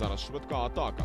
Зараз швидка атака.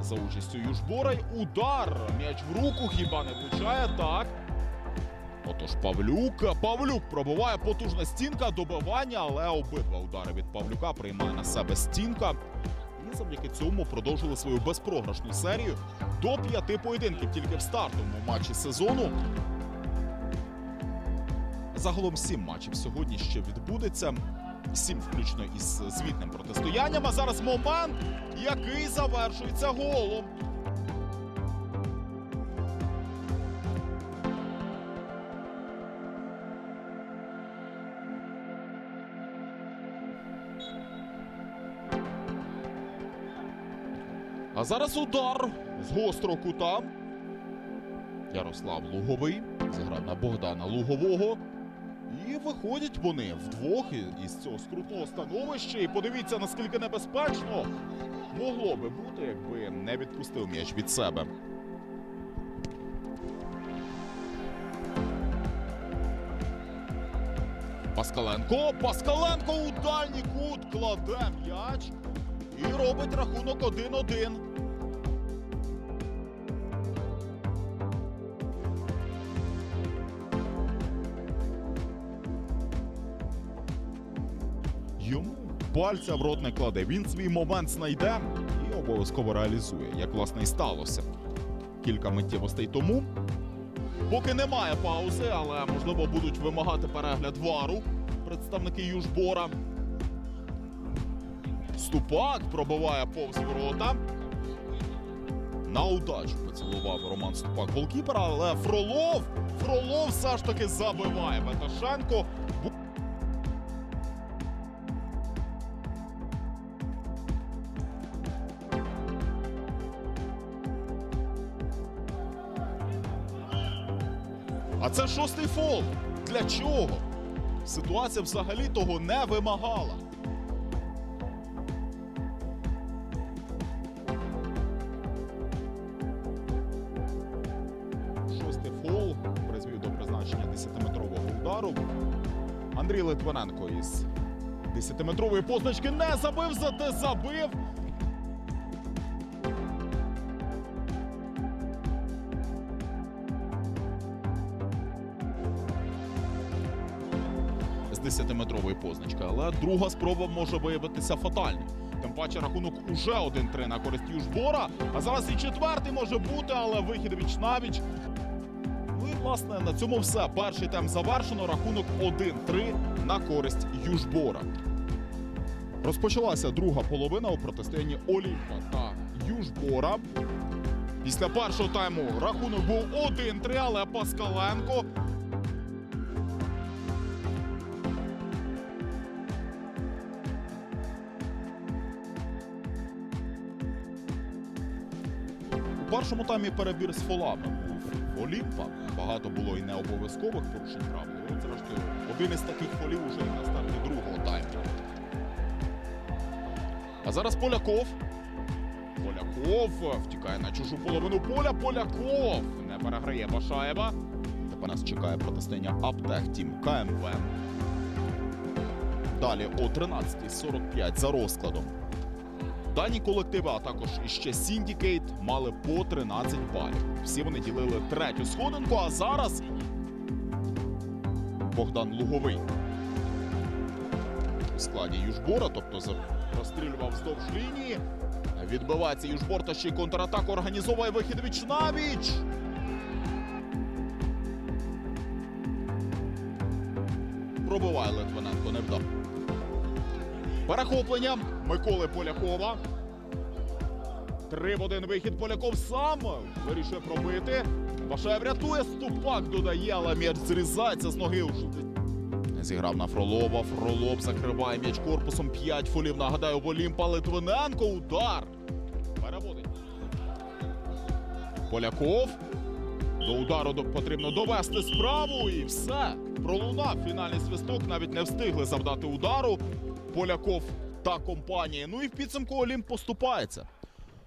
За участю Южбора й удар. М'яч в руку хіба не влучає так. Отож Павлюк. Павлюк пробиває потужна стінка, добивання, але обидва удари від Павлюка приймає на себе стінка. І завдяки цьому продовжили свою безпрограшну серію до п'яти поєдинків тільки в стартовому матчі сезону. Загалом сім матчів сьогодні ще відбудеться. Сім включно із звітним протистоянням. А зараз момент, який завершується голом. А зараз удар з гострого кута. Ярослав Луговий зіграв на Богдана Лугового. І виходять вони вдвох із цього скрутного становища. І подивіться, наскільки небезпечно могло би бути, якби не відпустив м'яч від себе. Паскаленко. Паскаленко у дальній кут кладе м'яч і робить рахунок 1-1. Йому пальця в рот не кладе. Він свій момент знайде і обов'язково реалізує, як власне і сталося кілька миттєвостей тому. Поки немає паузи, але можливо будуть вимагати перегляд вару представники Южбора. Ступак пробиває повз ворота. На удачу поцілував Роман Ступак голкіпера, але Фролов, Фролов все ж таки забиває Петашенко. А це шостий фол. Для чого? Ситуація взагалі того не вимагала. Шостий фол призвів до призначення 10-метрового удару. Андрій Литвиненко із 10-метрової позначки не забив, зате забив. 10-метрової позначки, але друга спроба може виявитися фатальною. Тим паче рахунок уже 1-3 на користь Южбора. А зараз і четвертий може бути, але вихід віч навіч. Ну і власне на цьому все. Перший тайм завершено. Рахунок 1-3 на користь Южбора. Розпочалася друга половина у протистоянні Олімпа та Южбора. Після першого тайму рахунок був 1-3, але Паскаленко У першому таймі перебір з фолами був Олімпа. Багато було і необов'язкових порушень правил. Зрештою, один із таких фолів уже на старті другого тайму. А зараз Поляков. Поляков втікає на чужу половину поля. Поляков не переграє Башаєва. Тепер нас чекає протистояння Аптек Тім КМВ. Далі о 13.45 за розкладом. Дані колективи, а також іще Сіндікейт мали по 13 балів. Всі вони ділили третю сходинку, а зараз Богдан Луговий у складі Южбора, тобто розстрілював вздовж лінії. Відбивається Южбор та ще й контратаку організовує вихід віч навіч. Пробиває Литвиненко, не вдав. Перехоплення Миколи Полякова. Три в один вихід Поляков сам вирішує пробити. Башаєв рятує, ступак додає, але м'яч зрізається з ноги. Зіграв на Фролова. Фролов закриває м'яч корпусом. П'ять фолів. Нагадаю, в Олімпа Литвиненко. Удар. Переводить. Поляков. До удару потрібно довести справу і все. Пролунав фінальний свисток. Навіть не встигли завдати удару. Поляков та компанії. Ну і в підсумку Олімп поступається.